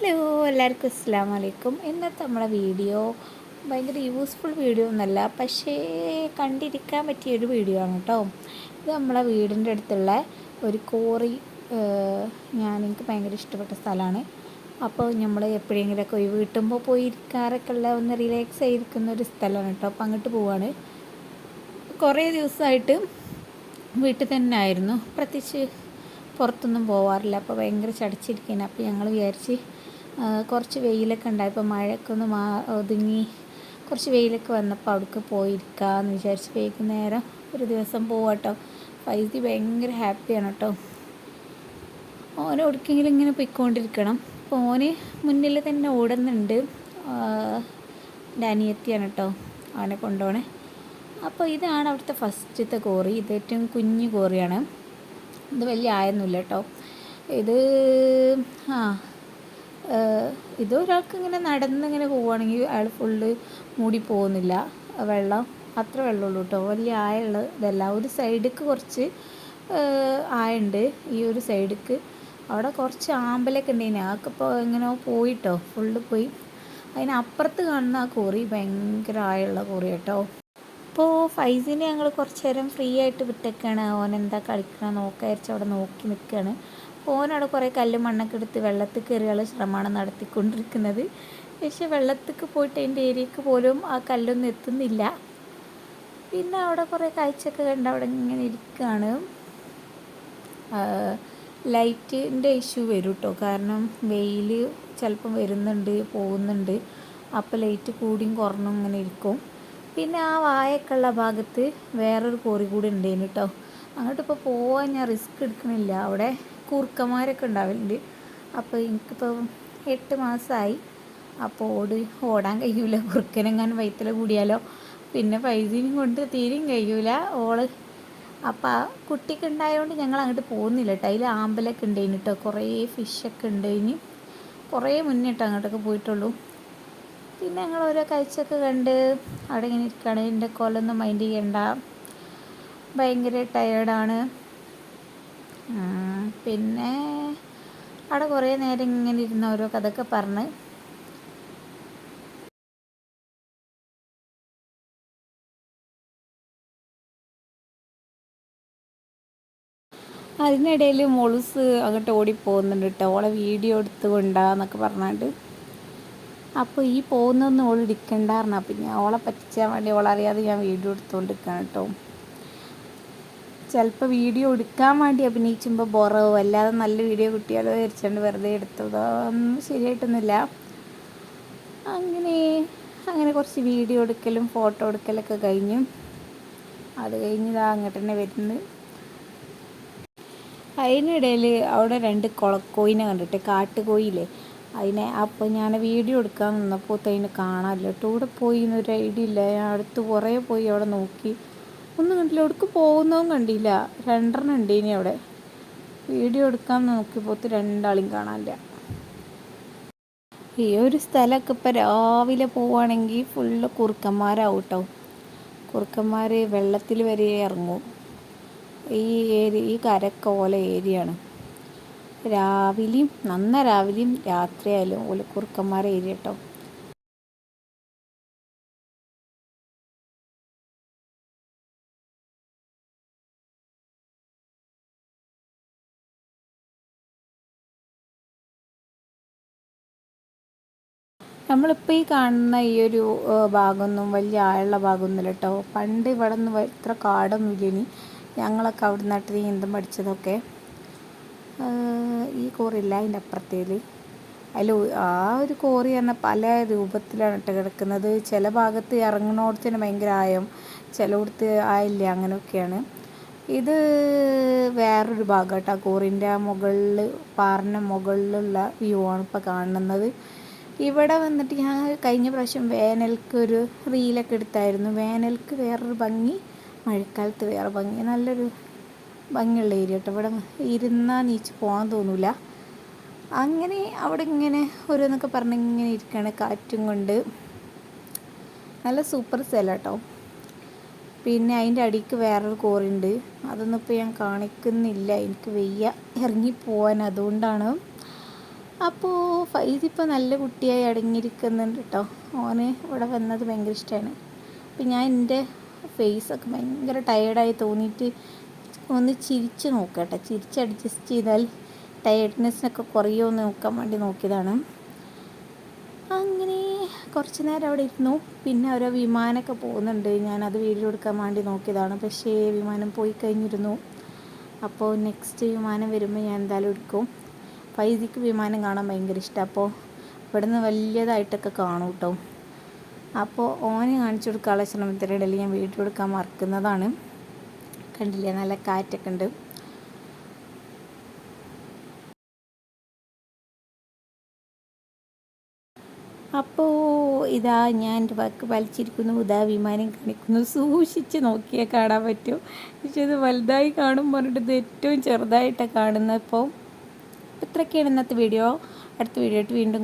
Hello എല്ലാവർക്കും അസ്സാം വലൈക്കും ഇന്നത്തെ നമ്മളെ വീഡിയോ ഭയങ്കര യൂസ്ഫുൾ വീഡിയോ ഒന്നല്ല പക്ഷേ കണ്ടിരിക്കാൻ പറ്റിയ ഒരു വീഡിയോ ആണ് കേട്ടോ. ഇത് നമ്മളെ വീടിന്റെ അടുത്തുള്ള ഒരു കോറി ഞാൻ എനിക്ക് ഭയങ്കര ഇഷ്ടപ്പെട്ട സ്ഥലമാണ്. അപ്പോൾ നമ്മൾ എപ്പോഴെങ്കിലുമൊക്കെ ഒഴിവ് കിട്ടുമ്പോൾ പോയി ഇരിക്കാറൊക്കെ ഉള്ള ഒന്ന് റിലാക്സ് ആയിരിക്കുന്ന ഒരു സ്ഥലമാണ് കേട്ടോ. അപ്പോൾ അങ്ങോട്ട് പോവാണ്. കുറേ ദിവസമായിട്ട് വീട്ടിൽ തന്നെ ആയിരുന്നു. പ്രത്യേകിച്ച് പുറത്തൊന്നും പോവാറില്ല. അപ്പോൾ ഭയങ്കര ചടച്ചിരിക്കുകയാണ്. അപ്പോൾ ഞങ്ങൾ വിചാരിച്ച് കുറച്ച് വെയിലൊക്കെ ഉണ്ടായപ്പോൾ മഴയൊക്കെ ഒന്ന് മാ ഒതുങ്ങി കുറച്ച് വെയിലൊക്കെ വന്നപ്പോൾ അവിടേക്ക് പോയിരിക്കാമെന്ന് വിചാരിച്ച് വൈകുന്നേരം ഒരു ദിവസം പോവാട്ടോ. ഫൈസി ഭയങ്കര ഹാപ്പിയാണ് കേട്ടോ. ഓനെ ഒടുക്കെങ്കിലും ഇങ്ങനെ പോയിക്കൊണ്ടിരിക്കണം. അപ്പോൾ ഓന് മുന്നിൽ തന്നെ ഓടുന്നുണ്ട്. എന്റെ കേട്ടോ അവനെ കൊണ്ടുപോണേ. അപ്പോൾ ഇതാണ് അവിടുത്തെ ഫസ്റ്റത്തെ കോറി ഇത് ഏറ്റവും കുഞ്ഞു കോറിയാണ് ഇത് വലിയ ആയൊന്നുമില്ല കേട്ടോ. ഇത് ആ ഇത് ഒരാൾക്ക് ഇങ്ങനെ നടന്നിങ്ങനെ പോവുകയാണെങ്കിൽ അയാൾ ഫുള്ള് മൂടി പോകുന്നില്ല. വെള്ളം അത്ര വെള്ളമുള്ളൂ കേട്ടോ വലിയ ആയുള്ള ഇതല്ല. ഒരു സൈഡിക്ക് കുറച്ച് ആയുണ്ട്. ഈ ഒരു സൈഡിക്ക് അവിടെ കുറച്ച് ആമ്പലൊക്കെ ഉണ്ടായിന് ആക്കിപ്പോൾ എങ്ങനെയോ പോയിട്ടോ ഫുള്ള് പോയി. അതിനപ്പുറത്ത് കാണുന്ന ആ കോറി ഭയങ്കര ആയുള്ള കോറി കേട്ടോ അപ്പോൾ ഫൈസിനെ ഞങ്ങൾ കുറച്ച് നേരം ഫ്രീ ആയിട്ട് വിട്ടേക്കാണ്. ഓൻ എന്താ കളിക്കണം അവിടെ നോക്കി നിൽക്കുകയാണ് ഓനവിടെ കുറേ കല്ലും മണ്ണൊക്കെ എടുത്ത് വെള്ളത്തിൽ കയറിയുള്ള ശ്രമമാണ് നടത്തിക്കൊണ്ടിരിക്കുന്നത്. പക്ഷെ വെള്ളത്തേക്ക് പോയിട്ട് അതിന്റെ ഏരിയക്ക് പോലും ആ കല്ലൊന്നും എത്തുന്നില്ല. പിന്നെ അവിടെ കുറേ കാഴ്ചയൊക്കെ കണ്ട് അവിടെ ഇങ്ങനെ ഇരിക്കുകയാണ്. ലൈറ്റിന്റെ ഇഷ്യൂ വരും കേട്ടോ. കാരണം വെയിൽ ചിലപ്പം വരുന്നുണ്ട് പോകുന്നുണ്ട്. അപ്പോൾ ലൈറ്റ് കൂടിയും കുറഞ്ഞും ഇങ്ങനെ ഇരിക്കും. പിന്നെ ആ വായക്കുള്ള ഭാഗത്ത് വേറൊരു കോറി കൂടി ഉണ്ടായിരുന്നു കേട്ടോ. അങ്ങോട്ട് ഇപ്പോൾ പോകാൻ ഞാൻ റിസ്ക് എടുക്കണില്ല. അവിടെ കുറുക്കന്മാരൊക്കെ ഉണ്ടാവില്ല അപ്പോൾ എനിക്കിപ്പോൾ എട്ട് മാസമായി അപ്പോൾ ഓട് ഓടാൻ കഴിയൂല. കുറുക്കനെങ്ങാനും വയറ്റിൽ കൂടിയാലോ. പിന്നെ പൈസയും കൊണ്ട് തീരെയും കഴിയൂല ഓൾ. അപ്പോൾ ആ കുട്ടിക്ക് ഉണ്ടായതുകൊണ്ട് ഞങ്ങൾ അങ്ങോട്ട് പോകുന്നില്ല കേട്ടോ അതിൽ ആമ്പലൊക്കെ ഉണ്ടായിന് കേട്ടോ കുറേ ഫിഷൊക്കെ ഉണ്ടായിന് കുറേ മുന്നേ കേട്ടോ അങ്ങോട്ടൊക്കെ പോയിട്ടുള്ളൂ. പിന്നെ ഞങ്ങൾ ഓരോ കാഴ്ചയൊക്കെ കണ്ട് അവിടെ ഇങ്ങനെ ഇരിക്കുകയാണ് എന്റെ കൊലൊന്നും മൈൻഡ് ചെയ്യണ്ട. ഭയങ്കര ടയേർഡാണ് പിന്നെ അവിടെ കുറേ നേരം ഇങ്ങനെ ഇരുന്ന ഓരോ കഥയൊക്കെ പറഞ്ഞ്. അതിനിടയിൽ മൊളുസ് അങ്ങോട്ട് ഓടിപ്പോകുന്നുണ്ട് കേട്ടോ. ഓളെ വീഡിയോ എടുത്ത് കൊണ്ടാന്നൊക്കെ പറഞ്ഞിട്ട് അപ്പോൾ ഈ പോകുന്നൊന്നും ഓൾ ഇടിക്കണ്ടായിരുന്നു അപ്പം ഞാൻ ഓളെ പറ്റിച്ചാൻ വേണ്ടി ഓളറിയാതെ ഞാൻ വീഡിയോ എടുത്തുകൊണ്ടിരിക്കുകയാണ് കേട്ടോ. ചിലപ്പോൾ വീഡിയോ എടുക്കാൻ വേണ്ടി അഭിനയിച്ചുമ്പോൾ ബോറാവും. അല്ലാതെ നല്ല വീഡിയോ കിട്ടിയാലോ വിചാരിച്ചുകൊണ്ട് വെറുതെ എടുത്തതോ. ഒന്നും ശരിയായിട്ടൊന്നുമില്ല. അങ്ങനെ അങ്ങനെ കുറച്ച് വീഡിയോ എടുക്കലും ഫോട്ടോ എടുക്കലൊക്കെ കഴിഞ്ഞു. അത് കഴിഞ്ഞ് ഇതാ അങ്ങോട്ട് തന്നെ വരുന്നത് അതിനിടയിൽ അവിടെ രണ്ട് കുളക്കോയിനെ കണ്ടിട്ട് കാട്ടുകോയില്ലേ? അതിനെ അപ്പോൾ ഞാൻ വീഡിയോ എടുക്കാൻ നിന്നപ്പോൾ അതിനെ കാണാമല്ലോ കേട്ടോ ഇവിടെ പോയി എന്നൊരു ഐഡിയ ഇല്ല. ഞാൻ അടുത്ത് കുറേ പോയി അവിടെ നോക്കി. ഒന്നും കണ്ടില്ല എവിടേക്ക് പോകുന്നതും കണ്ടില്ല. രണ്ടെണ്ണം ഉണ്ട് ഇനി അവിടെ. വീഡിയോ എടുക്കാൻ നോക്കിയപ്പോൾ രണ്ടാളും കാണാനില്ല. ഈ ഒരു സ്ഥലമൊക്കെ ഇപ്പോൾ രാവിലെ പോവുകയാണെങ്കിൽ ഫുള്ള് കുറുക്കന്മാരാവും കേട്ടോ കുറുക്കന്മാർ വെള്ളത്തിൽ വരെ ഇറങ്ങും. ഈ ഏരിയ ഈ കരക്കോല ഏരിയയാണ് രാവിലെയും നന്ന രാവിലെയും രാത്രിയായാലും ഓല കുറുക്കന്മാരെ ഏരിയ കേട്ടോ നമ്മളിപ്പോൾ ഈ കാണുന്ന ഈ ഒരു ഭാഗമൊന്നും വലിയ ആഴമുള്ള ഭാഗമൊന്നുമില്ല കേട്ടോ പണ്ട് ഇവിടെ നിന്ന് ഇത്ര കാടും ഇനി ഞങ്ങളൊക്കെ അവിടെ നിന്നിട്ട് നീന്തം പഠിച്ചതൊക്കെ. ഈ കോറിയില്ല അതിന്റെ അപ്പുറത്തേൽ അതിൽ ആ ഒരു കോറി തന്നെ പല രൂപത്തിലാണ് ഇട്ട് കിടക്കുന്നത്. ചില ഭാഗത്ത് ഇറങ്ങുന്നിടത്തിന് ഭയങ്കര ആയം ചിലയിടത്ത് ആയില്ല അങ്ങനെയൊക്കെയാണ് ഇത് വേറൊരു ഭാഗം കേട്ടോ കോറിന്റെ മുകളിൽ പാറിന്റെ മുകളിലുള്ള വ്യൂ ആണ് ഇപ്പോൾ കാണുന്നത്. ഇവിടെ വന്നിട്ട് ഞാൻ കഴിഞ്ഞ പ്രാവശ്യം വേനൽക്ക് ഒരു റീലൊക്കെ എടുത്തായിരുന്നു. വേനൽക്ക് വേറൊരു ഭംഗി മഴക്കാലത്ത് വേറെ ഭംഗി. നല്ലൊരു ഭംഗിയുള്ള ഏരിയ കേട്ടോ. ഇവിടെ ഇരുന്നാൽ നീച്ച് പോകാൻ തോന്നില്ല അങ്ങനെ അവിടെ ഇങ്ങനെ ഓരോന്നൊക്കെ പറഞ്ഞ് ഇങ്ങനെ ഇരിക്കുകയാണ് കാറ്റും കൊണ്ട്. നല്ല സൂപ്പർ സ്ഥലം കേട്ടോ. പിന്നെ അതിന്റെ അടിക്ക് വേറൊരു കോറിയുണ്ട് അതൊന്നും ഇപ്പോൾ ഞാൻ കാണിക്കുന്നില്ല. എനിക്ക് വയ്യ. ഇറങ്ങി പോവാൻ അതുകൊണ്ടാണ്. അപ്പോൾ ഫൈസ് ഇപ്പോൾ നല്ല കുട്ടിയായി അടങ്ങിയിരിക്കുന്നുണ്ട് കേട്ടോ ഓന് ഇവിടെ വന്നത് ഭയങ്കര ഇഷ്ടമാണ് അപ്പം ഞാൻ എന്റെ ഫേസൊക്കെ ഭയങ്കര ടയേർഡായി തോന്നിയിട്ട് ഒന്ന് ചിരിച്ച് നോക്കട്ടെ. ചിരിച്ച് അഡ്ജസ്റ്റ് ചെയ്താൽ ടയേർഡ്നെസ്സിനൊക്കെ കുറയുമോ എന്ന് നോക്കാൻ വേണ്ടി നോക്കിയതാണ്. അങ്ങനെ കുറച്ച് നേരം അവിടെ ഇരുന്നു. പിന്നെ ഓരോ വിമാനമൊക്കെ പോകുന്നുണ്ട്. ഞാനത് വീഡിയോ എടുക്കാൻ വേണ്ടി നോക്കിയതാണ്. പക്ഷേ വിമാനം പോയി കഴിഞ്ഞിരുന്നു. അപ്പോൾ നെക്സ്റ്റ് വിമാനം വരുമ്പോൾ ഞാൻ എന്തായാലും എടുക്കും. ഫൈസിക്ക് വിമാനം കാണാൻ ഭയങ്കര ഇഷ്ടം. അപ്പോൾ ഇവിടുന്ന് വലിയതായിട്ടൊക്കെ കാണും കേട്ടോ അപ്പോൾ ഓനെ കാണിച്ചു കൊടുക്കാനുള്ള ശ്രമത്തിനിടയിൽ ഞാൻ വീട്ടിൽ കൊടുക്കാൻ മറക്കുന്നതാണ്. കണ്ടില്ലേ? നല്ല കാറ്റൊക്കെ ഉണ്ട്. അപ്പോൾ ഇതാ ഞാൻ എന്റെ വാക്ക് വലിച്ചിരിക്കുന്നു. ഇതാ വിമാനം കാണിക്കുന്നു. സൂക്ഷിച്ച് നോക്കിയാൽ കാണാൻ പറ്റും. പക്ഷെ ഇത് വലുതായി കാണും പറഞ്ഞിട്ട് ഇത് ഏറ്റവും ചെറുതായിട്ടാണ് കാണുന്നത് ഇത്രയൊക്കെയാണ് ഇന്നത്തെ വീഡിയോ അടുത്ത വീഡിയോ ആയിട്ട് വീണ്ടും